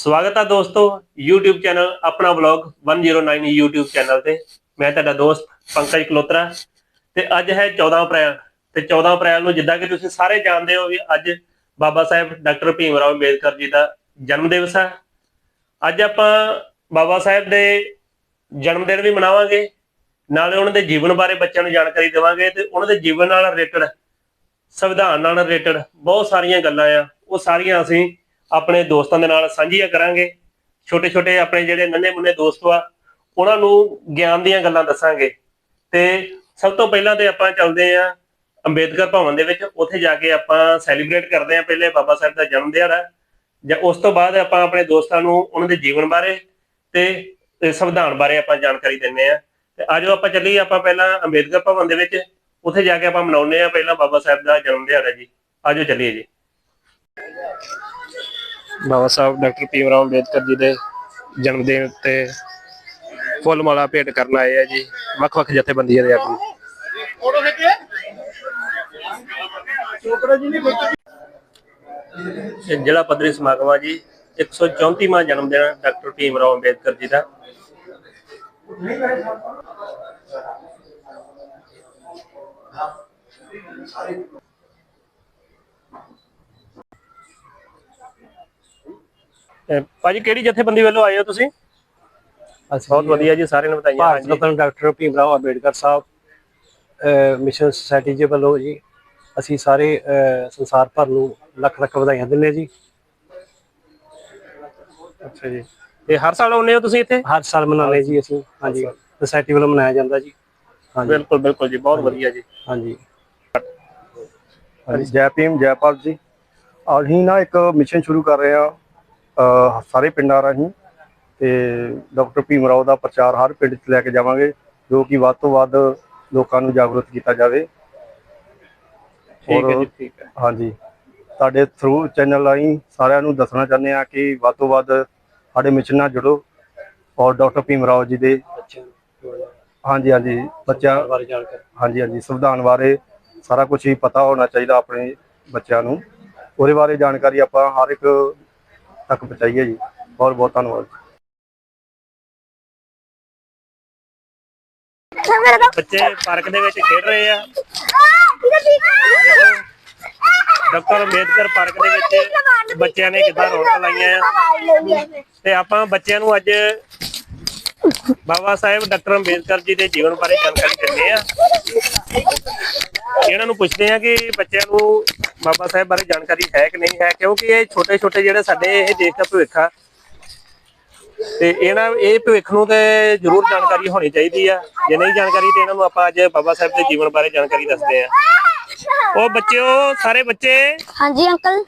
ਸਵਾਗਤ ਹੈ ਦੋਸਤੋ YouTube ਚੈਨਲ ਆਪਣਾ ਵਲੌਗ 109 YouTube ਚੈਨਲ ਤੇ। ਮੈਂ ਤੁਹਾਡਾ ਦੋਸਤ ਪੰਕਜ ਕਲੋਤਰਾ ਤੇ ਅੱਜ ਹੈ 14 ਅਪ੍ਰੈਲ ਤੇ 14 ਅਪ੍ਰੈਲ ਨੂੰ ਜਿੱਦਾਂ ਕਿ ਤੁਸੀਂ ਸਾਰੇ ਜਾਣਦੇ ਹੋ ਵੀ ਅੱਜ ਬਾਬਾ ਸਾਹਿਬ ਡਾਕਟਰ ਭੀਮ ਰਾਓ ਅੰਬੇਦਕਰ ਜੀ ਦਾ ਜਨਮ ਦਿਵਸ ਹੈ ਅੱਜ ਆਪਾਂ ਬਾਬਾ ਸਾਹਿਬ ਦੇ ਜਨਮ ਦਿਨ ਵੀ ਮਨਾਵਾਂਗੇ, ਨਾਲੇ ਉਹਨਾਂ ਦੇ ਜੀਵਨ ਬਾਰੇ ਬੱਚਿਆਂ ਨੂੰ ਜਾਣਕਾਰੀ ਦੇਵਾਂਗੇ ਤੇ ਉਹਨਾਂ ਦੇ ਜੀਵਨ ਨਾਲ ਰਿਲੇਟਡ ਸੰਵਿਧਾਨ ਨਾਲ ਰਿਲੇਟਡ ਬਹੁਤ ਸਾਰੀਆਂ ਗੱਲਾਂ ਆ। ਉਹ ਸਾਰੀਆਂ ਅਸੀਂ ਆਪਣੇ ਦੋਸਤਾਂ ਦੇ ਨਾਲ ਸਾਂਝੀਆਂ ਕਰਾਂਗੇ। ਛੋਟੇ ਛੋਟੇ ਆਪਣੇ ਜਿਹੜੇ ਨੰਨੇ ਮੁੰਨੇ ਦੋਸਤ ਆ, ਉਹਨਾਂ ਨੂੰ ਗਿਆਨ ਦੀਆਂ ਗੱਲਾਂ ਦੱਸਾਂਗੇ। ਤੇ ਸਭ ਤੋਂ ਪਹਿਲਾਂ ਤੇ ਆਪਾਂ ਚੱਲਦੇ ਆ ਅੰਬੇਦਕਰ ਭਵਨ ਦੇ ਵਿੱਚ। ਉੱਥੇ ਜਾ ਕੇ ਆਪਾਂ ਸੈਲੀਬ੍ਰੇਟ ਕਰਦੇ ਆ ਪਹਿਲੇ ਬਾਬਾ ਸਾਹਿਬ ਦਾ ਜਨਮ ਦਿਹਾੜਾ। ਜਾਂ ਉਸ ਤੋਂ ਬਾਅਦ ਆਪਾਂ ਆਪਣੇ ਦੋਸਤਾਂ ਨੂੰ ਉਹਨਾਂ ਦੇ ਜੀਵਨ ਬਾਰੇ ਤੇ ਸੰਵਿਧਾਨ ਬਾਰੇ ਆਪਾਂ ਜਾਣਕਾਰੀ ਦਿੰਨੇ ਆ। ਤੇ ਆਜੋ ਆਪਾਂ ਚੱਲੀਏ ਆਪਾਂ ਪਹਿਲਾਂ ਅੰਬੇਦਕਰ ਭਵਨ ਦੇ ਵਿੱਚ। ਉੱਥੇ ਜਾ ਕੇ ਆਪਾਂ ਮਨਾਉਂਦੇ ਆ ਪਹਿਲਾਂ ਬਾਬਾ ਸਾਹਿਬ ਦਾ ਜਨਮ ਦਿਹਾੜਾ ਜੀ। ਆਜੋ ਚੱਲੀਏ ਜੀ। ਬਾਬਾ ਸਾਹਿਬ, ਡਾਕਟਰ ਭੀਮ ਰਾਓ ਅੰਬੇਦਕਰ ਜੀ ਦੇ ਜਨਮ ਦਿਨ ਤੇ ਫੁੱਲ ਮਾਲਾ ਭੇਟ ਕਰਨ ਆਏ ਆ ਜੀ ਵੱਖ-ਵੱਖ ਜਥੇਬੰਦੀਆਂ ਦੇ ਆਗੂ। ਇਹ ਜ਼ਿਲ੍ਹਾ ਪੱਧਰੀ ਸਮਾਗਮ ਆ ਜੀ 134ਵਾਂ ਜਨਮ ਦਿਨ ਡਾਕਟਰ ਭੀਮ ਰਾਓ ਅੰਬੇਦਕਰ ਜੀ ਦਾ। ਅਹ ਭਾਜੀ ਕਿਹੜੀ ਜਥੇਬੰਦੀ ਵੱਲੋਂ ਆਏ ਹੋ ਤੁਸੀਂ? ਅਸੀਂ ਬਹੁਤ ਵਧੀਆ ਜੀ ਸਾਰਿਆਂ ਨੂੰ ਬਤਾਈਆਂ Bharat Ratna doctor Bhim Rao Ambedkar Sahib mission society ji ਵੱਲੋਂ ਜੀ ਅਸੀਂ ਸਾਰੇ ਸੰਸਾਰ ਭਰ ਨੂੰ ਲੱਖ ਲੱਖ ਵਧਾਈਆਂ ਦਿੰਦੇ ਹਾਂ ਜੀ। ਅੱਛਾ ਜੀ। ਤੇ ਹਰ ਸਾਲ ਆਉਂਦੇ ਹੋ ਤੁਸੀਂ ਇੱਥੇ? ਹਰ ਸਾਲ ਮਨਾਉਂਦੇ ਜੀ ਅਸੀਂ ਹਾਂਜੀ। ਸੁਸਾਇਟੀ ਵੱਲੋਂ ਮਨਾਇਆ ਜਾਂਦਾ ਜੀ। ਹਾਂਜੀ। ਬਿਲਕੁਲ ਬਿਲਕੁਲ ਜੀ ਬਹੁਤ ਵਧੀਆ ਜੀ। ਹਾਂਜੀ। ਹਾਂਜੀ ਜੈ ਭੀਮ ਜੈ ਭਾਰਤ ਜੀ। ਅਸੀਂ ਨਾ ਇੱਕ ਮਿਸ਼ਨ ਸ਼ੁਰੂ ਕਰ ਰਹੇ ਆ ਸਾਰੇ ਪਿੰਡਾਂ ਰਾਹੀਂ ਤੇ ਡਾਕਟਰ ਭੀਮ ਰਾਓ ਦਾ ਪ੍ਰਚਾਰ ਹਰ ਪਿੰਡ 'ਚ ਲੈ ਕੇ ਜਾਵਾਂਗੇ ਜੋ ਕਿ ਵੱਧ ਤੋਂ ਵੱਧ ਲੋਕਾਂ ਨੂੰ ਜਾਗਰੂਕ ਕੀਤਾ ਜਾਵੇ। ਠੀਕ ਹੈ ਔਰ- ਜੀ ਠੀਕ ਹੈ। ਹਾਂਜੀ ਤੁਹਾਡੇ ਥਰੂ ਚੈਨਲ ਰਾਹੀਂ ਸਾਰਿਆਂ ਨੂੰ ਦੱਸਣਾ ਚਾਹੁੰਦੇ ਆ ਕਿ ਵੱਧ ਤੋਂ ਵੱਧ ਸਾਡੇ ਮਿਸ਼ਨ ਨਾਲ ਜੁੜੋ ਔਰ ਡਾਕਟਰ ਭੀਮ ਰਾਓ ਜੀ ਦੇ ਹਾਂਜੀ ਹਾਂਜੀ ਬੱਚਿਆਂ ਬਾਰੇ ਜਾਣਕਾਰੀ। ਹਾਂਜੀ ਹਾਂਜੀ ਸੰਵਿਧਾਨ ਬਾਰੇ ਸਾਰਾ ਕੁਝ ਹੀ ਪਤਾ ਹੋਣਾ ਚਾਹੀਦਾ ਆਪਣੇ ਬੱਚਿਆਂ ਨੂੰ। ਉਹਦੇ ਬਾਰੇ ਜਾਣਕਾਰੀ ਆਪਾਂ ਹਰ ਇੱਕ ਤੱਕ ਪਹੁੰਚਾਈਏ ਜੀ। ਬਹੁਤ ਬਹੁਤ ਧੰਨਵਾਦ ਬੱਚੇ ਪਾਰਕ ਦੇ ਵਿੱਚ ਖੇਡ ਰਹੇ ਆ। ਡਾਕਟਰ ਅੰਬੇਦਕਰ ਪਾਰਕ ਦੇ ਵਿੱਚ ਬੱਚਿਆਂ ਨੇ ਕਿੱਦਾਂ ਰੌਣਕਾਂ ਲਾਈਆਂ ਆ। ਤੇ ਆਪਾਂ ਬੱਚਿਆਂ ਨੂੰ ਅੱਜ ਬਾਬਾ ਸਾਹਿਬ ਡਾਕਟਰ ਅੰਬੇਦਕਰ ਜੀ ਦੇ ਜੀਵਨ ਬਾਰੇ ਜਾਣਕਾਰੀ ਦਿੰਦੇ ਆ। ਇਹਨਾਂ ਨੂੰ ਪੁੱਛਦੇ ਆ ਕਿ ਬੱਚਿਆਂ ਨੂੰ ਬਾਬਾ ਸਾਹਿਬ ਬਾਰੇ ਜਾਣਕਾਰੀ ਹੈ ਕਿ ਨਹੀਂ ਹੈ ਕਿਉਂਕਿ ਇਹ ਛੋਟੇ ਛੋਟੇ ਜਿਹੜੇ ਸਾਡੇ ਇਹ ਦੇਸ਼ ਦਾ ਭਵਿੱਖ ਆ। ਤੇ ਇਹਨਾਂ ਇਹ ਭਵਿੱਖ ਨੂੰ ਤੇ ਜ਼ਰੂਰ ਜਾਣਕਾਰੀ ਹੋਣੀ ਚਾਹੀਦੀ ਆ। ਜੇ ਨਹੀਂ ਜਾਣਕਾਰੀ ਤੇ ਇਹਨਾਂ ਨੂੰ ਆਪਾਂ ਅੱਜ ਬਾਬਾ ਸਾਹਿਬ ਦੇ ਜੀਵਨ ਬਾਰੇ ਜਾਣਕਾਰੀ ਦੱਸਦੇ ਆ। ਉਹ ਬੱਚਿਓ ਸਾਰੇ ਬੱਚੇ? ਹਾਂਜੀ ਅੰਕਲ।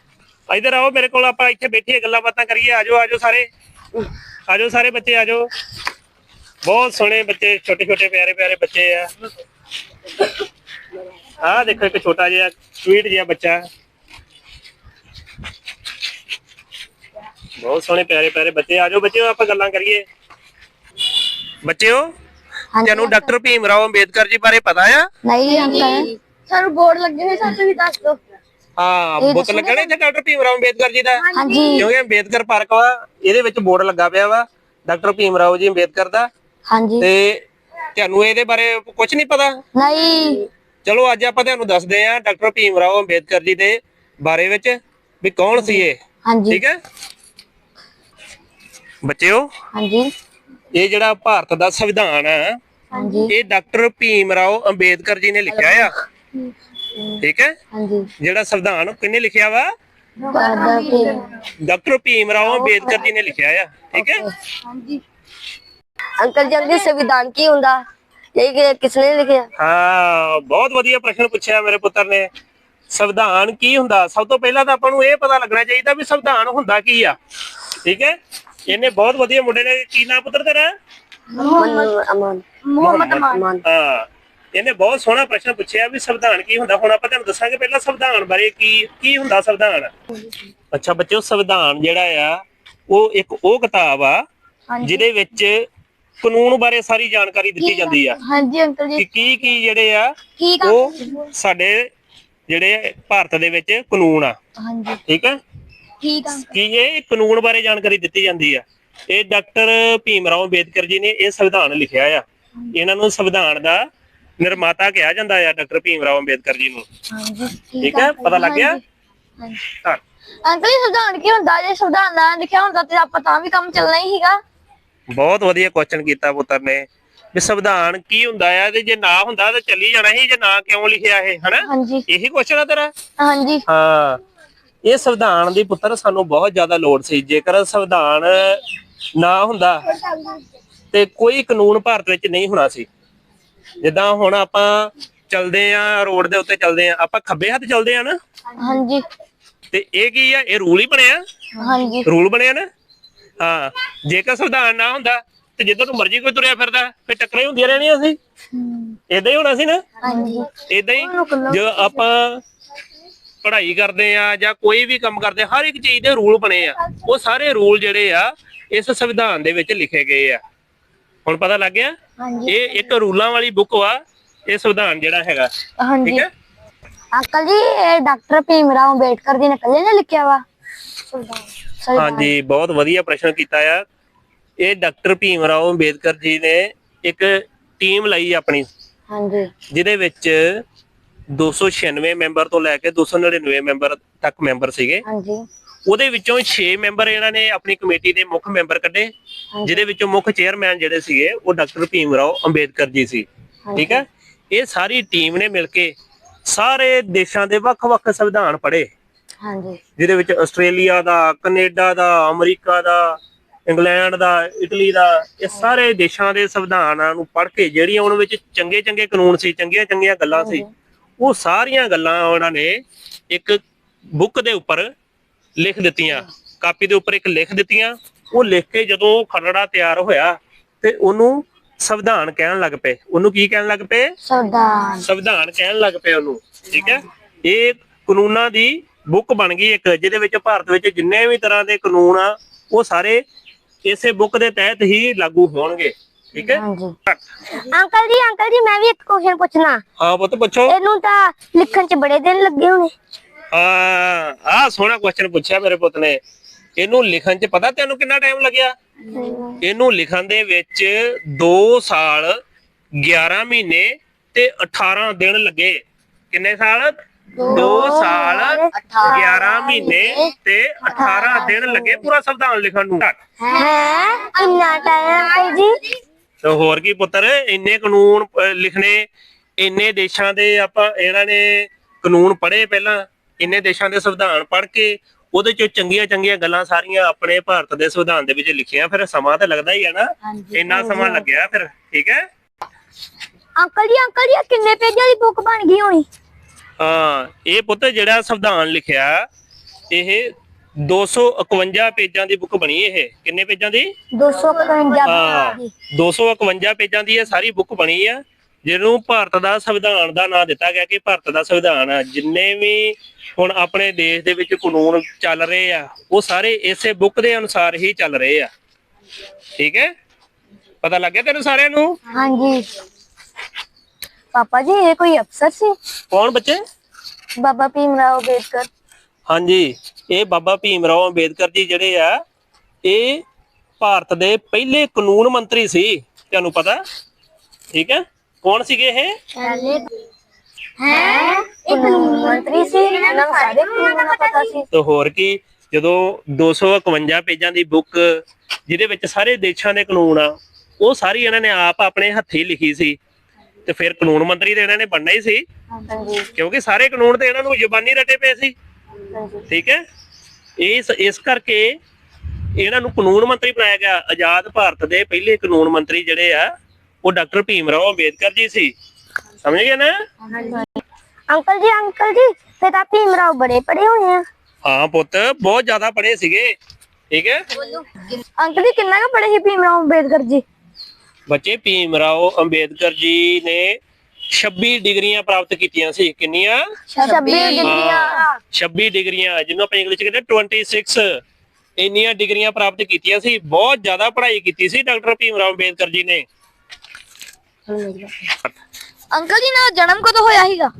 ਇੱਧਰ ਆਓ ਮੇਰੇ ਕੋਲ ਆਪਾਂ ਇੱਥੇ ਬੈਠੀਏ ਗੱਲਾਂ ਬਾਤਾਂ ਕਰੀਏ। ਆਜੋ ਆਜੋ ਸਾਰੇ। ਆਜੋ ਸਾਰੇ ਬੱਚੇ ਆਜੋ ਬਹੁਤ ਸੋਹਣੇ ਬੱਚੇ ਛੋਟੇ ਛੋਟੇ ਪਿਆਰੇ ਪਿਆਰੇ ਬੱਚੇ ਆ। ਆਹ ਦੇਖੋ ਇੱਕ ਛੋਟਾ ਜਿਹਾ ਸਵੀਟ ਜਿਹਾ ਬੱਚਾ। ਬਹੁਤ ਸੋਹਣੇ ਪਿਆਰੇ ਪਿਆਰੇ ਬੱਚੇ ਆਜੋ ਬੱਚਿਓ ਆਪਾਂ ਗੱਲਾਂ ਕਰੀਏ। ਬੱਚਿਓ ਤੁਹਾਨੂੰ ਡਾਕਟਰ ਭੀਮ ਰਾਓ ਅੰਬੇਦਕਰ ਜੀ ਬਾਰੇ ਪਤਾ ਆ? ਨਹੀਂ ਅੰਕਲ। ਸਾਨੂੰ ਬੋਰਡ ਲੱਗੇ ਹੋਏ ਸਾਨੂੰ ਵੀ ਦੱਸ ਦਿਓ। ਹਾਂ ਬੁੱਤ ਲੱਗਣੇ ਇੱਥੇ ਡਾਕਟਰ ਭੀਮ ਰਾਓ ਅੰਬੇਦਕਰ ਜੀ ਦਾ? ਹਾਂਜੀ। ਕਿਉਂਕਿ ਅੰਬੇਦਕਰ ਪਾਰਕ ਵਾ ਇਹਦੇ ਵਿੱਚ ਬੋਰਡ ਲੱਗਾ ਪਿਆ ਵਾ ਡਾਕਟਰ ਭੀਮ ਰਾਓ ਜੀ ਅੰਬੇਦਕਰ ਦਾ। ਹਾਂਜੀ। ਤੇ ਤੁਹਾਨੂੰ ਇਹਦੇ ਬਾਰੇ ਕੁਝ ਨਹੀਂ ਪਤਾ? ਨਹੀਂ। ਚਲੋ ਅੱਜ ਆਪਾਂ ਤੁਹਾਨੂੰ ਦੱਸਦੇ ਆ ਡਾਕਟਰ ਭੀਮ ਰਾਓ ਅੰਬੇਦਕਰ ਜੀ ਦੇ ਬਾਰੇ ਵਿੱਚ ਵੀ ਕੌਣ ਸੀ ਇਹ। ਹਾਂਜੀ। ਠੀਕ ਹੈ? ਬੱਚਿਓ ਹਾਂਜੀ। ਇਹ ਜਿਹੜਾ ਭਾਰਤ ਦਾ ਸੰਵਿਧਾਨ ਆ ਹਾਂਜੀ। ਇਹ ਡਾਕਟਰ ਭੀਮ ਰਾਓ ਅੰਬੇਦਕਰ ਜੀ ਨੇ ਲਿਖਿਆ ਆ। ਠੀਕ ਹੈ? ਹਾਂਜੀ। ਜਿਹੜਾ ਸੰਵਿਧਾਨ ਕਿਹਨੇ ਲਿਖਿਆ ਵਾ? ਡਾਕਟਰ ਭੀਮ ਰਾਓ ਅੰਬੇਦਕਰ ਜੀ ਨੇ ਲਿਖਿਆ ਆ। ਠੀਕ ਹੈ? ਅੰਕਲ ਜਲਦੀ ਸੰਵਿਧਾਨ ਕੀ ਹੁੰਦਾ? ਇਹ ਕਿ ਕਿਸਨੇ ਲਿਖਿਆ? ਹਾਂ ਬਹੁਤ ਵਧੀਆ ਪ੍ਰਸ਼ਨ ਪੁੱਛਿਆ ਮੇਰੇ ਪੁੱਤਰ ਨੇ। ਸੰਵਿਧਾਨ ਕੀ ਹੁੰਦਾ? ਸਭ ਤੋਂ ਪਹਿਲਾਂ ਤਾਂ ਆਪਾਂ ਨੂੰ ਇਹ ਪਤਾ ਲੱਗਣਾ ਚਾਹੀਦਾ ਵੀ ਸੰਵਿਧਾਨ ਹੁੰਦਾ ਕੀ ਆ। ਠੀਕ ਹੈ? ਇਹਨੇ ਬਹੁਤ ਵਧੀਆ ਮੁੰਡੇ ਨੇ ਕੀ ਨਾਮ ਪੁੱਤਰ ਤੇਰਾ? ਮੁਹੰਮਦ ਅਮਾਨ। ਮੁਹੰਮਦ ਅਮਾਨ। ਹਾਂ ਇਹਨੇ ਬਹੁਤ ਸੋਹਣਾ ਪ੍ਰਸ਼ਨ ਪੁੱਛਿਆ ਵੀ ਸੰਵਿਧਾਨ ਕੀ ਹੁੰਦਾ? ਹੁਣ ਆਪਾਂ ਤੁਹਾਨੂੰ ਦੱਸਾਂਗੇ ਪਹਿਲਾਂ ਸੰਵਿਧਾਨ ਬਾਰੇ ਕੀ ਕੀ ਹੁੰਦਾ ਸੰਵਿਧਾਨ? ਅੱਛਾ ਬੱਚਿਓ ਸੰਵਿਧਾਨ ਜਿਹੜਾ ਆ ਉਹ ਇੱਕ ਉਹ ਕਿਤਾਬ ਆ ਜਿਹਦੇ ਵਿੱਚ ਕਾਨੂੰਨ ਬਾਰੇ ਸਾਰੀ ਜਾਣਕਾਰੀ ਦਿੱਤੀ ਜਾਂਦੀ ਆ। ਹਾਂਜੀ ਅੰਕਲ ਕਿ ਕੀ ਕੀ ਜਿਹੜੇ ਆ ਠੀਕ ਉਹ ਸਾਡੇ ਜਿਹੜੇ ਭਾਰਤ ਦੇ ਵਿੱਚ ਕਾਨੂੰਨ ਆ। ਹਾਂਜੀ। ਠੀਕ ਹੈ ਠੀਕ ਆ ਕੀ ਇਹ ਕਾਨੂੰਨ ਬਾਰੇ ਜਾਣਕਾਰੀ ਦਿੱਤੀ ਜਾਂਦੀ ਆ। ਇਹ ਡਾਕਟਰ ਭੀਮ ਰਾਓ ਅੰਬੇਦਕਰ ਜੀ ਨੇ ਇਹ ਸੰਵਿਧਾਨ ਲਿਖਿਆ ਆ। ਇਹਨਾਂ ਨੂੰ ਸੰਵਿਧਾਨ ਦਾ ਨਿਰਮਾਤਾ ਕਿਹਾ ਜਾਂਦਾ ਆ ਡਾਕਟਰ ਭੀਮ ਰਾਓ ਅੰਬੇਦਕਰ ਜੀ ਨੂੰ। ਹਾਂਜੀ ਠੀਕ ਹੈ? ਪਤਾ ਲੱਗ ਗਿਆ? ਹਾਂਜੀ। ਅੰਕਲ ਜੀ ਸੰਵਿਧਾਨ ਕੀ ਹੁੰਦਾ? ਜੇ ਸੰਵਿਧਾਨ ਨਾ ਲਿਖਿਆ ਹੁੰਦਾ ਤੇ ਆਪਾਂ ਤਾਂ ਵੀ ਕੰਮ ਚੱਲਣਾ ਹੀ ਸੀਗਾ। ਬਹੁਤ ਵਧੀਆ ਕੁਐਸਚਨ ਕੀਤਾ ਪੁੱਤਰ ਨੇ ਵੀ ਸੰਵਿਧਾਨ ਕੀ ਹੁੰਦਾ ਆ ਤੇ ਜੇ ਨਾ ਹੁੰਦਾ ਤਾਂ ਚੱਲੀ ਜਾਣਾ ਸੀ ਜੇ ਨਾ ਕਿਉਂ ਲਿਖਿਆ ਇਹ ਹਨਾ? ਇਹੀ ਕੁਐਸਚਨ ਆ ਤੇਰਾ? ਹਾਂਜੀ। ਹਾਂ। ਇਹ ਸੰਵਿਧਾਨ ਦੀ ਪੁੱਤਰ ਸਾਨੂੰ ਬਹੁਤ ਜ਼ਿਆਦਾ ਲੋੜ ਸੀ ਜੇਕਰ ਸੰਵਿਧਾਨ ਨਾ ਹੁੰਦਾ ਤੇ ਕੋਈ ਕਾਨੂੰਨ ਭਾਰਤ ਵਿੱਚ ਨਹੀਂ ਹੋਣਾ ਸੀ। ਜਿੱਦਾਂ ਹੁਣ ਆਪਾਂ ਚੱਲਦੇ ਆ ਰੋਡ ਦੇ ਉੱਤੇ ਚੱਲਦੇ ਆ ਆਪਾਂ ਖੱਬੇ ਹੱਥ ਚੱਲਦੇ ਆ ਨਾ? ਹਾਂਜੀ। ਤੇ ਇਹ ਕੀ ਆ? ਇਹ ਰੂਲ ਹੀ ਬਣਿਆ? ਹਾਂਜੀ। ਰੂਲ ਬਣਿਆ ਨਾ? ਹਾਂ ਜੇਕਰ ਸੰਵਿਧਾਨ ਨਾ ਹੁੰਦਾ ਤੇ ਜਿੱਦੋਂ ਨੂੰ ਮਰਜ਼ੀ ਕੋਈ ਤੁਰਿਆ ਫਿਰਦਾ ਫਿਰ ਟੱਕਰਾਂ ਹੀ ਹੁੰਦੀਆਂ ਰਹਿਣੀਆਂ ਸੀ। ਇਦਾਂ ਹੀ ਹੋਣਾ ਸੀ ਨਾ? ਹਾਂਜੀ। ਇਦਾਂ ਹੀ ਜਦੋਂ ਆਪਾਂ ਪੜ੍ਹਾਈ ਕਰਦੇ ਆ ਜਾਂ ਕੋਈ ਵੀ ਕੰਮ ਕਰਦੇ ਹਰ ਇੱਕ ਚੀਜ਼ ਦੇ ਰੂਲ ਬਣੇ ਆ। ਉਹ ਸਾਰੇ ਰੂਲ ਜਿਹੜੇ ਆ ਇਸ ਸੰਵਿਧਾਨ ਦੇ ਵਿੱਚ ਲਿਖੇ ਗਏ ਆ। ਹੁਣ ਪਤਾ ਲੱਗ ਗਿਆ? ਇਹ ਇੱਕ ਰੂਲਾਂ ਵਾਲੀ ਬੁੱਕ ਵਾ ਇਹ ਸੰਵਿਧਾਨ ਜਿਹੜਾ ਹੈਗਾ। ਹਾਂਜੀ। ਠੀਕ ਹੈ? ਅੰਕਲ ਜੀ ਇਹ ਡਾਕਟਰ ਭੀਮ ਰਾਓ ਅੰਬੇਡਕਰ ਜੀ ਨੇ ਕੱਲੇ ਨੇ ਲਿਖਿਆ ਵਾ ਸੰਵਿਧਾਨ। ਹਾਂਜੀ ਬਹੁਤ ਵਧੀਆ ਪ੍ਰਸ਼ਨ ਕੀਤਾ ਆ। ਇਹ ਡਾਕਟਰ ਭੀਮ ਰਾਓ ਅੰਬੇਦਕਰ ਜੀ ਨੇ ਇੱਕ ਟੀਮ ਲਈ ਆਪਣੀ ਹਾਂਜੀ। ਜਿਹਦੇ ਵਿੱਚ 296 ਮੈਂਬਰ ਤੋਂ ਲੈ ਕੇ 299 ਮੈਂਬਰ ਤੱਕ ਮੈਂਬਰ ਸੀਗੇ। ਹਾਂਜੀ। ਉਹਦੇ ਵਿੱਚੋਂ 6 ਮੈਂਬਰ ਇਹਨਾਂ ਨੇ ਆਪਣੀ ਕਮੇਟੀ ਦੇ ਮੁੱਖ ਮੈਂਬਰ ਕੱਢੇ ਜਿਹਦੇ ਵਿੱਚੋਂ ਮੁੱਖ ਚੇਅਰਮੈਨ ਜਿਹੜੇ ਸੀਗੇ ਉਹ ਡਾਕਟਰ ਭੀਮ ਰਾਓ ਅੰਬੇਦਕਰ ਜੀ ਸੀ। ਠੀਕ ਹੈ? ਇਹ ਸਾਰੀ ਟੀਮ ਨੇ ਮਿਲ ਕੇ ਸਾਰੇ ਦੇਸ਼ਾਂ ਦੇ ਵੱਖ-ਵੱਖ ਸੰਵਿਧਾਨ ਪੜ੍ਹੇ। ਹਾਂਜੀ। ਜਿਹਦੇ ਵਿੱਚ ਆਸਟ੍ਰੇਲੀਆ ਦਾ ਕੈਨੇਡਾ ਦਾ ਅਮਰੀਕਾ ਦਾ ਇੰਗਲੈਂਡ ਦਾ ਇਟਲੀ ਦਾ ਇਹ ਸਾਰੇ ਦੇਸ਼ਾਂ ਦੇ ਸੰਵਿਧਾਨਾਂ ਨੂੰ ਪੜ੍ਹ ਕੇ ਜਿਹੜੀਆਂ ਉਹਨਾਂ ਵਿੱਚ ਚੰਗੇ ਚੰਗੇ ਕਾਨੂੰਨ ਸੀ ਚੰਗੀਆਂ ਚੰਗੀਆਂ ਗੱਲਾਂ ਸੀ ਉਹ ਸਾਰੀਆਂ ਗੱਲਾਂ ਉਹਨਾਂ ਨੇ ਇੱਕ ਬੁੱਕ ਦੇ ਉੱਪਰ ਲਿਖ ਦਿੱਤੀਆਂ। ਕਾਪੀ ਦੇ ਉੱਪਰ ਇੱਕ ਲਿਖ ਦਿੱਤੀਆਂ। ਉਹ ਲਿਖ ਕੇ ਜਦੋਂ ਖਰੜਾ ਤਿਆਰ ਹੋਇਆ ਤੇ ਉਹਨੂੰ ਸੰਵਿਧਾਨ ਕਹਿਣ ਲੱਗ ਪਏ। ਉਹਨੂੰ ਕੀ ਕਹਿਣ ਲੱਗ ਪਏ? ਸੰਵਿਧਾਨ। ਸੰਵਿਧਾਨ ਕਹਿਣ ਲੱਗ ਪਏ ਉਹਨੂੰ ਠੀਕ ਹੈ? ਇਹ ਕਾਨੂੰਨਾਂ ਦੀ ਬੁੱਕ ਬਣ ਗਈ ਇੱਕ ਜਿਹਦੇ ਵਿੱਚ ਭਾਰਤ ਵਿੱਚ ਜਿੰਨੇ ਵੀ ਤਰ੍ਹਾਂ ਦੇ ਕਾਨੂੰਨ ਆ ਉਹ ਸਾਰੇ ਇਸੇ ਬੁੱਕ ਦੇ ਤਹਿਤ ਹੀ ਲਾਗੂ ਹੋਣਗੇ। ਠੀਕ ਹੈ? ਅੰਕਲ ਜੀ ਅੰਕਲ ਜੀ ਮੈਂ ਵੀ ਇੱਕ ਕੁਐਸਚਨ ਪੁੱਛਣਾ। ਹਾਂ ਪੁੱਤ ਪੁੱਛੋ। ਇਹਨੂੰ ਤਾਂ ਲਿਖਣ 'ਚ ਬੜੇ ਦਿਨ ਲੱਗੇ ਹੋਣੇ। ਆ ਆ ਸੋਹਣਾ ਕੁਐਸਚਨ ਪੁੱਛਿਆ ਮੇਰੇ ਪੁੱਤ ਨੇ। ਇਹਨੂੰ ਲਿਖਣ 'ਚ ਪਤਾ ਤੈਨੂੰ ਕਿੰਨਾ ਟਾਈਮ ਲੱਗਿਆ? ਇਹਨੂੰ ਲਿਖਣ ਦੇ ਵਿੱਚ 2 ਸਾਲ 11 ਮਹੀਨੇ ਤੇ 18 ਦਿਨ ਲੱਗੇ। ਕਿੰਨੇ ਸਾਲ? 2 ਸਾਲ 11 ਮਹੀਨੇ ਤੇ 18 ਦਿਨ ਲੱਗੇ ਪੂਰਾ ਸੰਵਿਧਾਨ ਲਿਖਣ ਨੂੰ। ਹੈ? ਇੰਨਾ ਟਾਈਮ ਅੰਕਲ ਜੀ? ਤੇ ਹੋਰ ਕੀ ਪੁੱਤਰ ਇੰਨੇ ਕਾਨੂੰਨ ਅਹ, ਲਿਖਣੇ ਇੰਨੇ ਦੇਸ਼ਾਂ ਦੇ ਆਪਾਂ ਇਹਨਾਂ ਨੇ ਕਾਨੂੰਨ ਪੜ੍ਹੇ ਪਹਿਲਾਂ ਇੰਨੇ ਦੇਸ਼ਾਂ ਦੇ ਸੰਵਿਧਾਨ ਪੜ੍ਹ ਕੇ ਉਹਦੇ ਚੋਂ ਚੰਗੀਆਂ ਚੰਗੀਆਂ ਗੱਲਾਂ ਸਾਰੀਆਂ ਆਪਣੇ ਭਾਰਤ ਦੇ ਸੰਵਿਧਾਨ ਦੇ ਵਿੱਚ ਲਿਖੀਆਂ ਫਿਰ ਸਮਾਂ ਤਾਂ ਲੱਗਦਾ ਹੀ ਹੈ ਨਾ। ਹਾਂਜੀ ਇੰਨਾ ਸਮਾਂ ਲੱਗਿਆ ਫਿਰ ਠੀਕ ਹੈ? ਅੰਕਲ ਜੀ ਅੰਕਲ ਜੀ ਕਿੰਨੇ ਪੇਜਾਂ ਦੀ ਬੁੱਕ ਬਣ ਗਈ ਹੋਣੀ? ਇਹ ਪੁੱਤ ਜਿਹੜਾ ਸੰਵਿਧਾਨ ਲਿਖਿਆ ਇਹ 251 ਪੇਜਾਂ ਦੀ ਬੁੱਕ ਬਣੀ ਇਹ। ਕਿੰਨੇ ਪੇਜਾਂ ਦੀ? 251 ਹਾਂ ਦੀ 251 ਪੇਜਾਂ ਦੀ ਇਹ ਸਾਰੀ ਬੁੱਕ ਬਣੀ ਆ ਜਿਹਨੂੰ ਭਾਰਤ ਦਾ ਸੰਵਿਧਾਨ ਦਾ ਨਾਮ ਦਿੱਤਾ ਗਿਆ ਕਿ ਭਾਰਤ ਦਾ ਸੰਵਿਧਾਨ ਆ। ਜਿੰਨੇ ਵੀ ਹੁਣ ਆਪਣੇ ਦੇਸ਼ ਦੇ ਵਿੱਚ ਕਾਨੂੰਨ ਚੱਲ ਰਹੇ ਆ ਉਹ ਸਾਰੇ ਇਸੇ ਬੁੱਕ ਦੇ ਅਨੁਸਾਰ ਹੀ ਚੱਲ ਰਹੇ ਆ। ਠੀਕ ਹੈ? ਪਤਾ ਲੱਗ ਗਿਆ ਤੈਨੂੰ ਸਾਰਿਆਂ ਨੂੰ? ਹਾਂਜੀ। ਪਾਪਾ ਜੀ ਇਹ ਕੋਈ ਅਫਸਰ ਸੀ? ਕੌਣ ਬੱਚੇ? ਬਾਬਾ ਭੀਮ ਰਾਓ ਅੰਬੇਡਕਰ ਹਾਂਜੀ ਇਹ ਬਾਬਾ ਭੀਮ ਰਾਓ ਅੰਬੇਦਕਰ ਜੀ ਜਿਹੜੇ ਆ ਇਹ ਭਾਰਤ ਦੇ ਪਹਿਲੇ ਕਾਨੂੰਨ ਮੰਤਰੀ ਸੀ ਤੁਹਾਨੂੰ ਪਤਾ? ਠੀਕ ਹੈ? ਕੌਣ ਸੀਗੇ ਇਹ? ਹੈ ਇਹ ਕਾਨੂੰਨ ਮੰਤਰੀ ਸੀ ਇਹਨਾਂ ਨੂੰ ਸਾਰੇ ਕਾਨੂੰਨਾਂ ਦਾ ਪਤਾ ਸੀ। ਤੇ ਹੋਰ ਕੀ ਜਦੋਂ 251 ਪੇਜਾਂ ਦੀ ਬੁੱਕ ਜਿਹਦੇ ਵਿੱਚ ਸਾਰੇ ਦੇਸ਼ਾਂ ਦੇ ਕਾਨੂੰਨ ਆ ਉਹ ਸਾਰੀ ਇਹਨਾਂ ਨੇ ਆਪ ਆਪਣੇ ਹੱਥੀਂ ਲਿਖੀ ਸੀ। ਤੇ ਫਿਰ ਕਾਨੂੰਨ ਮੰਤਰੀ ਤੇ ਇਹਨਾਂ ਨੇ ਬਣਨਾ ਹੀ ਸੀ। ਕਿਉਂਕਿ ਸਾਰੇ ਕਾਨੂੰਨ ਤੇ ਇਹਨਾਂ ਨੂੰ ਜ਼ੁਬਾਨੀ ਰਟੇ ਪਏ ਸੀ। ਠੀਕ ਹੈ? ਇਸ ਇਸ ਕਰਕੇ ਇਹਨਾਂ ਨੂੰ ਕਾਨੂੰਨ ਮੰਤਰੀ ਬਣਾਇਆ ਗਿਆ। ਆਜ਼ਾਦ ਭਾਰਤ ਦੇ ਪਹਿਲੇ ਕਾਨੂੰਨ ਮੰਤਰੀ ਜਿਹੜੇ ਆ ਉਹ ਡਾਕਟਰ ਭੀਮ ਰਾਓ ਅੰਬੇਦਕਰ ਜੀ ਸੀ। ਸਮਝ ਗਏ ਨਾ? ਅੰਕਲ ਜੀ ਅੰਕਲ ਜੀ ਫਿਰ ਤਾਂ ਭੀਮ ਰਾਓ ਬੜੇ ਪੜੇ ਹੋਣੇ ਆ। ਹਾਂ ਪੁੱਤ ਬਹੁਤ ਜ਼ਿਆਦਾ ਪੜ੍ਹੇ ਸੀਗੇ। ਠੀਕ ਹੈ? ਅੰਕਲ ਜੀ ਕਿੰਨਾ ਕੁ ਪੜੇ ਸੀ ਭੀਮ ਰਾਓ ਅੰਬੇਡਕਰ ਜੀ? ਬੱਚੇ ਭੀਮ ਰਾਓ ਅੰਬੇਦਕਰ ਜੀ ਨੇ 26 ਡਿਗਰੀਆਂ ਪ੍ਰਾਪਤ ਕੀਤੀਆਂ ਸੀ। ਕਿੰਨੀਆਂ? 26 ਡਿਗਰੀਆਂ। 26 ਡਿਗਰੀਆਂ ਜਿਹਨੂੰ ਆਪਾਂ ਇੰਗਲਿਸ਼ ਚ ਕਹਿੰਦੇ 26 ਇੰਨੀਆਂ ਡਿਗਰੀਆਂ ਪ੍ਰਾਪਤ ਕੀਤੀਆਂ ਸੀ। ਬਹੁਤ ਜ਼ਿਆਦਾ ਪੜ੍ਹਾਈ ਕੀਤੀ ਸੀ ਡਾਕਟਰ ਭੀਮ ਰਾਓ ਅੰਬੇਦਕਰ ਜੀ ਨੇ। ਅੰਕਲ ਜੀ ਦਾ ਜਨਮ ਕਦੋਂ ਹੋਇਆ ਸੀਗਾ?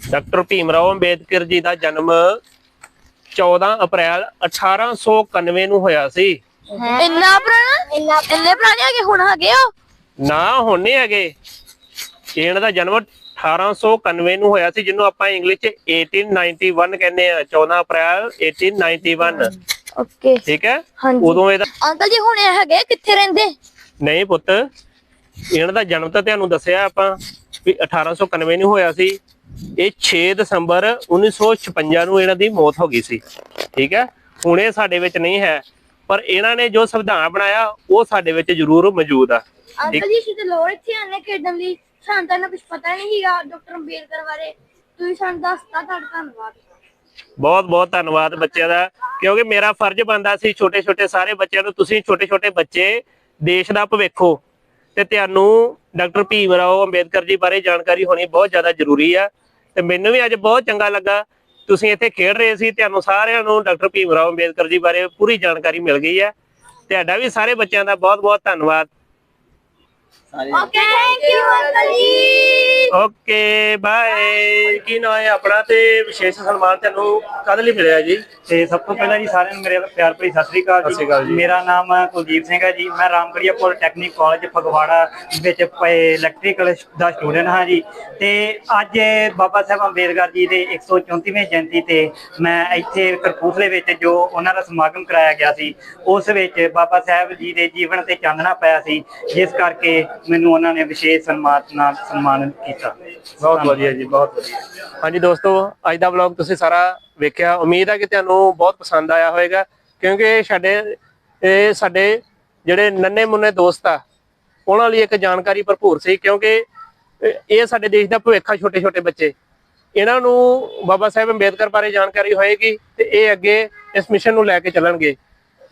ਡਾਕਟਰ ਭੀਮ ਰਾਓ ਅੰਬੇਦਕਰ ਜੀ ਦਾ ਜਨਮ 14 ਅਪ੍ਰੈਲ 1891 ਨੂੰ ਹੋਇਆ ਸੀ। ਇੰਨਾ ਪੁਰਾਣਾ? ਇੰਨਾ ਇੰਨੇ ਪੁਰਾਣੇ ਹੈਗੇ ਹੁਣ ਹੈਗੇ ਉਹ? ਨਾ ਹੁਣ ਨਹੀਂ ਹੈਗੇ। ਇਹਨਾਂ ਦਾ ਜਨਮ 1891 ਨੂੰ ਹੋਇਆ ਸੀ ਜਿਹਨੂੰ ਆਪਾਂ ਇੰਗਲਿਸ਼ ਚ 1891 ਕਹਿੰਦੇ ਆ 14 ਅਪ੍ਰੈਲ 1891 ਓਕੇ। ਠੀਕ ਹੈ? ਉਦੋਂ ਇਹਦਾ ਅੰਕਲ ਜੀ ਹੁਣ ਇਹ ਹੈਗੇ ਕਿੱਥੇ ਰਹਿੰਦੇ? ਨਹੀਂ ਪੁੱਤ ਇਹਨਾਂ ਦਾ ਜਨਮ ਤਾਂ ਤੁਹਾਨੂੰ ਦੱਸਿਆ ਆਪਾਂ ਵੀ 1891 ਨੂੰ ਹੋਇਆ ਸੀ। ਇਹ 6 ਦਸੰਬਰ 1956 ਨੂੰ ਇਹਨਾਂ ਦੀ ਮੌਤ ਹੋ ਗਈ ਸੀ। ਠੀਕ ਹੈ? ਹੁਣ ਇਹ ਸਾਡੇ ਵਿੱਚ ਨਹੀਂ ਹੈ। ਪਰ ਇਹਨਾਂ ਨੇ ਜੋ ਸੰਵਿਧਾਨ ਬਣਾਇਆ ਉਹ ਸਾਡੇ ਵਿੱਚ ਜ਼ਰੂਰ ਮੌਜੂਦ ਆ। ਅੰਕਲ ਜੀ ਅਸੀਂ ਤੇ ਲੋੜ ਇੱਥੇ ਆਨੇ ਖੇਡਣ ਲਈ। ਸਾਨੂੰ ਤਾਂ ਕੁਝ ਪਤਾ ਨਹੀਂ ਸੀਗਾ ਡਾਕਟਰ ਅੰਬੇਦਕਰ ਬਾਰੇ। ਤੁਸੀਂ ਸਾਨੂੰ ਦੱਸਤਾ ਤੁਹਾਡਾ ਧੰਨਵਾਦ। ਬਹੁਤ ਬਹੁਤ ਧੰਨਵਾਦ ਬੱਚਿਆਂ ਦਾ। ਕਿਉਂਕਿ ਮੇਰਾ ਫਰਜ਼ ਬਣਦਾ ਸੀ ਛੋਟੇ ਛੋਟੇ ਸਾਰੇ ਬੱਚਿਆਂ ਨੂੰ ਤੁਸੀਂ ਛੋਟੇ ਛੋਟੇ ਬੱਚੇ ਦੇਸ਼ ਦਾ ਭਵਿੱਖ ਤੇ ਤੁਹਾਨੂੰ ਡਾਕਟਰ ਭੀਮ ਰਾਓ ਅੰਬੇਦਕਰ ਜੀ ਬਾਰੇ ਜਾਣਕਾਰੀ ਹੋਣੀ ਬਹੁਤ ਜ਼ਿਆਦਾ ਜ਼ਰੂਰੀ ਆ। ਤੇ ਮੈਨੂੰ ਵੀ ਅੱਜ ਬਹੁਤ ਚੰਗਾ ਲੱਗਾ। ਤੁਸੀਂ ਇੱਥੇ ਖੇਡ ਰਹੇ ਸੀ, ਤੁਹਾਨੂੰ ਸਾਰਿਆਂ ਨੂੰ ਡਾਕਟਰ ਭੀਮ ਰਾਓ ਅੰਬੇਦਕਰ ਜੀ ਬਾਰੇ ਪੂਰੀ ਜਾਣਕਾਰੀ ਮਿਲ ਗਈ ਹੈ। ਤੁਹਾਡਾ ਵੀ ਸਾਰੇ ਬੱਚਿਆਂ ਦਾ ਬਹੁਤ ਬਹੁਤ ਧੰਨਵਾਦ। ਓਕੇ ਥੈਂਕ ਯੂ ਅੰਕਲ ਜੀ ਓਕੇ ਬਾਏ ਕੀ ਨਾਮ ਹੈ ਆਪਣਾ ਤੇ ਵਿਸ਼ੇਸ਼ ਸਨਮਾਨ ਤੁਹਾਨੂੰ ਕਦ ਲਈ ਮਿਲਿਆ ਜੀ? ਤੇ ਸਭ ਤੋਂ ਪਹਿਲਾਂ ਜੀ ਸਾਰਿਆਂ ਨੂੰ ਮੇਰੇ ਪਿਆਰ ਭਰੀ ਸਤਿ ਸ੍ਰੀ ਅਕਾਲ ਸਤਿ ਸ੍ਰੀ ਅਕਾਲ ਜੀ। ਮੇਰਾ ਨਾਮ ਕੁਲਦੀਪ ਸਿੰਘ ਹੈ ਜੀ। ਮੈਂ ਰਾਮਗੜੀਆ ਪੋਲੀਟੈਕਨਿਕ ਕਾਲਜ ਫਗਵਾੜਾ ਵਿੱਚ ਇਲੈਕਟ੍ਰੀਕਲ ਦਾ ਸਟੂਡੈਂਟ ਹਾਂ ਜੀ। ਤੇ ਅੱਜ ਬਾਬਾ ਸਾਹਿਬ ਅੰਬੇਦਕਰ ਜੀ ਦੇ 134ਵੇਂ ਜਯੰਤੀ ਤੇ ਮੈਂ ਇੱਥੇ ਕਰਪੂਥਲੇ ਵਿੱਚ ਜੋ ਉਹਨਾਂ ਦਾ ਸਮਾਗਮ ਕਰਾਇਆ ਗਿਆ ਸੀ ਉਸ ਵਿੱਚ ਬਾਬਾ ਸਾਹਿਬ ਜੀ ਦੇ ਜੀਵਨ ਤੇ ਚਾਨਣਾ ਪਾਇਆ ਸੀ। ਜਿਸ ਕਰਕੇ ਮੈਨੂੰ ਉਹਨਾਂ ਨੇ ਵਿਸ਼ੇਸ਼ ਸਨਮਾਨ ਨਾਲ ਸਨਮਾਨਿਤ ਕੀਤਾ। ਬਹੁਤ ਵਧੀਆ ਜੀ, ਬਹੁਤ ਵਧੀਆ। ਹਾਂਜੀ ਦੋਸਤੋ, ਅੱਜ ਦਾ ਵਲੌਗ ਤੁਸੀਂ ਸਾਰਾ ਵੇਖਿਆ। ਉਮੀਦ ਹੈ ਕਿ ਤੁਹਾਨੂੰ ਬਹੁਤ ਪਸੰਦ ਆਇਆ ਹੋਵੇਗਾ, ਕਿਉਂਕਿ ਸਾਡੇ, ਇਹ ਸਾਡੇ ਜਿਹੜੇ ਨੰਨੇ ਮੁੰਨੇ ਦੋਸਤ ਆ, ਉਹਨਾਂ ਲਈ ਇੱਕ ਜਾਣਕਾਰੀ ਭਰਪੂਰ ਸੀ, ਕਿਉਂਕਿ ਇਹ- ਇਹ ਸਾਡੇ ਦੇਸ਼ ਦਾ ਭਵਿੱਖ ਆ ਛੋਟੇ ਛੋਟੇ ਬੱਚੇ। ਇਹਨਾਂ ਨੂੰ ਬਾਬਾ ਸਾਹਿਬ ਅੰਬੇਦਕਰ ਬਾਰੇ ਜਾਣਕਾਰੀ ਹੋਏਗੀ ਤੇ ਇਹ ਅੱਗੇ ਇਸ ਮਿਸ਼ਨ ਨੂੰ ਲੈ ਕੇ ਚੱਲਣਗੇ।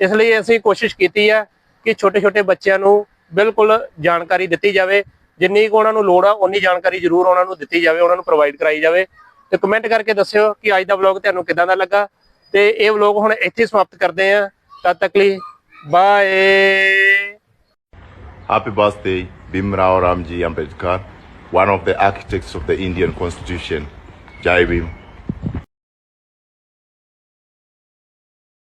ਇਸ ਲਈ ਅਸੀਂ ਕੋਸ਼ਿਸ਼ ਕੀਤੀ ਆ ਕਿ ਛੋਟੇ ਛੋਟੇ ਬੱਚਿਆਂ ਨੂੰ ਬਿਲਕੁਲ ਜਾਣਕਾਰੀ ਦਿੱਤੀ ਜਾਵੇ। ਜਿੰਨੀ ਕੁ ਉਹਨਾਂ ਨੂੰ ਲੋੜ ਆ ਉਨੀ ਜਾਣਕਾਰੀ ਜ਼ਰੂਰ ਉਹਨਾਂ ਨੂੰ ਦਿੱਤੀ ਜਾਵੇ ਉਹਨਾਂ ਨੂੰ ਪ੍ਰੋਵਾਈਡ ਕਰਾਈ ਜਾਵੇ ਤੇ ਕਮੈਂਟ ਕਰਕੇ ਦੱਸਿਓ ਕਿ ਅੱਜ ਦਾ ਵਲੌਗ ਤੁਹਾਨੂੰ ਕਿਦਾਂ ਦਾ ਲੱਗਾ ਤੇ ਇਹ ਵਲੌਗ ਹੁਣ ਇੱਥੇ ਹੀ ਸਮਾਪਤ ਕਰਦੇ ਆ ਤਦ ਤੱਕ ਲਈ bye Happy birthday, Bimrao Ramji Ambedkar, one of the architects of the Indian Constitution. Jai Bhim.